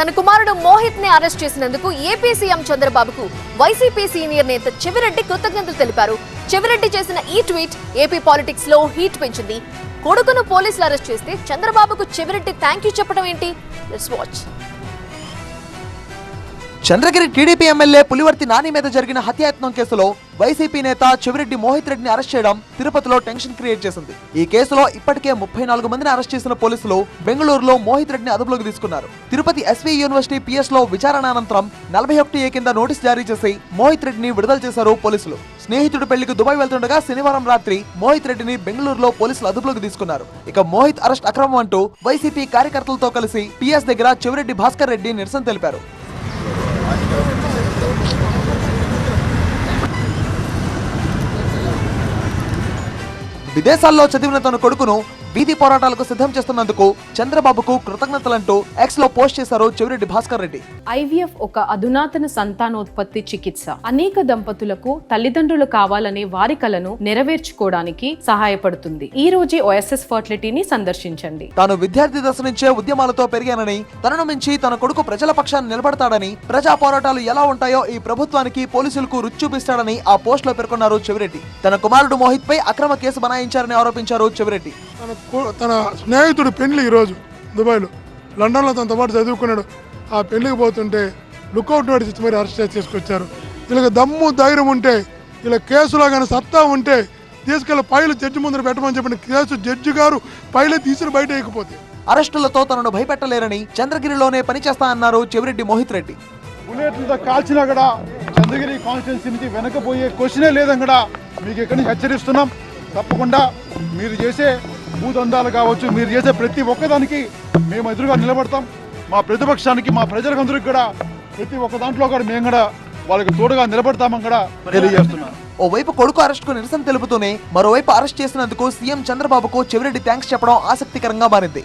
తన కుమారుడు మోహిత్ని అరెస్ట్ చేసినందుకు ఏపీ సీఎం చంద్రబాబుకు వైసీపీ సీనియర్ నేత చెవిరెడ్డి కృతజ్ఞతలు తెలిపారు. చెవిరెడ్డి చేసిన ఈ ట్వీట్ ఏపీ పాలిటిక్స్లో హీట్ పెంచింది. కొడుకును పోలీసులు అరెస్ట్ చేస్తే చంద్రబాబుకు చెవిరెడ్డి థ్యాంక్ యూ చెప్పడం ఏంటి? Let's watch Chandragiri TDP MLA Pulivarthi Nani మీద జరిగిన హత్యాయత్నం కేసులో వైసీపీ నేత చెవిరెడ్డి మోహిత్ రెడ్డిని అరెస్ట్ చేయడం తిరుపతిలో టెన్షన్ క్రియేట్ చేసింది. ఈ కేసులో ఇప్పటికే ముప్పై నాలుగు మందిని అరెస్ట్ చేసిన పోలీసులు బెంగళూరులో మోహిత్ రెడ్డిని అదుపులోకి తీసుకున్నారు. తిరుపతి ఎస్వీ యూనివర్సిటీ పిఎస్లో విచారణ అనంతరం నలభై ఒకటి ఏ కింద నోటీస్ జారీ చేసి మోహిత్ రెడ్డిని విడుదల చేశారు పోలీసులు. స్నేహితుడి పెళ్ళికి దుబాయ్ వెళ్తుండగా శనివారం రాత్రి మోహిత్ రెడ్డిని బెంగళూరులో పోలీసులు అదుపులోకి తీసుకున్నారు. ఇక మోహిత్ అరెస్ట్ అక్రమం అంటూ వైసీపీ కార్యకర్తలతో కలిసి పిఎస్ దగ్గర చెవిరెడ్డి భాస్కర్ రెడ్డి నిరసన తెలిపారు. విదేశాల్లో చదివిన తన కొడుకును వీధి పోరాటాలకు సిద్ధం చేస్తున్నందుకు చంద్రబాబుకు కృతజ్ఞతలంటూ ఎక్స్లో పోస్ట్ చేశారు చెవిరెడ్డి భాస్కర్ రెడ్డి. ఐవీఎఫ్ ఒక అధునాతన సంతానోత్పత్తి చికిత్స. అనేక దంపతులకు తల్లిదండ్రులు కావాలనే వారి కలను నెరవేర్చుకోవడానికి సహాయపడుతుంది. ఈ రోజే ఓఎస్ఎస్ ఫర్టిలిటీని సందర్శించండి. తాను విద్యార్థి దశ నుంచే ఉద్యమాలతో పెరిగానని తనను మించి తన కొడుకు ప్రజల పక్షాన్ని నిలబడతాడని ప్రజా పోరాటాలు ఎలా ఉంటాయో ఈ ప్రభుత్వానికి పోలీసులకు రుచి చూపిస్తాడని ఆ పోస్ట్లో పేర్కొన్నారు చెవిరెడ్డి. తన కుమారుడు మోహిత్ పై అక్రమ కేసు బనాయించారని ఆరోపించారు చెవిరెడ్డి. తన తన స్నేహితుడు పెళ్ళి ఈరోజు దుబాయ్లో. లండన్లో తనతో పాటు చదువుకున్నాడు. ఆ పెళ్ళికి పోతుంటే లుకౌట్ నోటీస్ ఇచ్చి మరి అరెస్ట్ చేసి తీసుకొచ్చారు. వీళ్ళకి దమ్ము ధైర్యం ఉంటే వీళ్ళ కేసులో కానీ సత్తా ఉంటే తీసుకెళ్ళి పైలు జడ్జి ముందర పెట్టమని చెప్పిన కేసు జడ్జి గారు పైలే తీసుకుని బయట వేయకపోతే. అరెస్టులతో తనను భయపెట్టలేరని చంద్రగిరిలోనే పనిచేస్తా అన్నారు చెవిరెడ్డి మోహిత్ రెడ్డి. బుల్లెట్లతో కాల్చినా కూడా చంద్రగిరి కాన్స్టిట్యున్సీ నుంచి వెనకపోయే క్వశ్చనే లేదని కూడా మీకు ఇక్కడి నుంచి హెచ్చరిస్తున్నాం. తప్పకుండా మీరు చేసే భూదందాలు కావచ్చు మీరు చేసే ప్రతి ఒక్కదానికి మేము ఎదురుగా నిలబడతాం. మా ప్రతిపక్షానికి మా ప్రజలందరికీ కూడా ప్రతి ఒక్క దాంట్లో కూడా మేము కూడా వాళ్ళకి తోడుగా నిలబడతామని కూడా తెలియజేస్తున్నాం. ఓవైపు కొడుకు అరెస్టుకు నిరసన తెలుపుతూనే మరోవైపు అరెస్ట్ చేసినందుకు సీఎం చంద్రబాబుకు చెవిరెడ్డి థ్యాంక్స్ చెప్పడం ఆసక్తికరంగా మారింది.